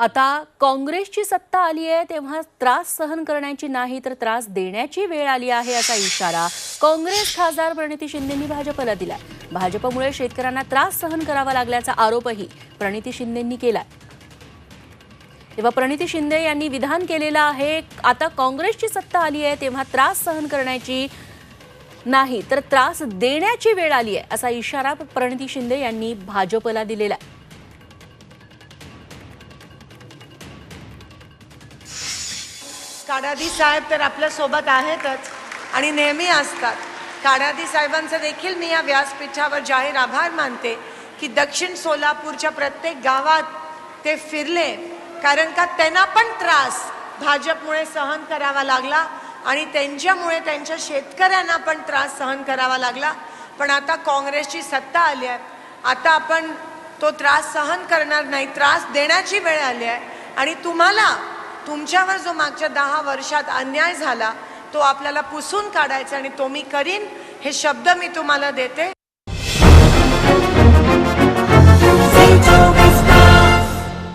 आता काँग्रेसची सत्ता आली आहे तेव्हा त्रास सहन करण्याची नाही तर त्रास देण्याची वेळ आली आहे असा इशारा काँग्रेस खासदार प्रणिती शिंदेंनी भाजपला दिलाय. भाजपमुळे शेतकऱ्यांना त्रास सहन करावा लागल्याचा आरोपही प्रणिती शिंदेंनी केलाय. तेव्हा प्रणिती शिंदे यांनी विधान केलेलं आहे आता काँग्रेसची सत्ता आली आहे तेव्हा त्रास सहन करण्याची नाही तर त्रास देण्याची वेळ आली आहे असा इशारा प्रणिती शिंदे यांनी भाजपला दिलेला आहे. काडादी साहेब तर आपल्यासोबत आहेतच आणि नेहमी असतात. काडादी साहेबांचं देखील मी या व्यासपीठावर जाहीर आभार मानते की दक्षिण सोलापूरच्या प्रत्येक गावात ते फिरले कारण का त्यांना पण त्रास भाजपमुळे सहन करावा लागला आणि त्यांच्यामुळे त्यांच्या शेतकऱ्यांना पण त्रास सहन करावा लागला. पण आता काँग्रेसची सत्ता आली आहे. आता आपण तो त्रास सहन करणार नाही त्रास देण्याची वेळ आली आहे. आणि तुम्हाला तुमच्यावर जो मागच्या दहा वर्षात अन्याय झाला तो आपल्याला पुसून काढायचा आणि तो मी करीन हे शब्द मी तुम्हाला देते.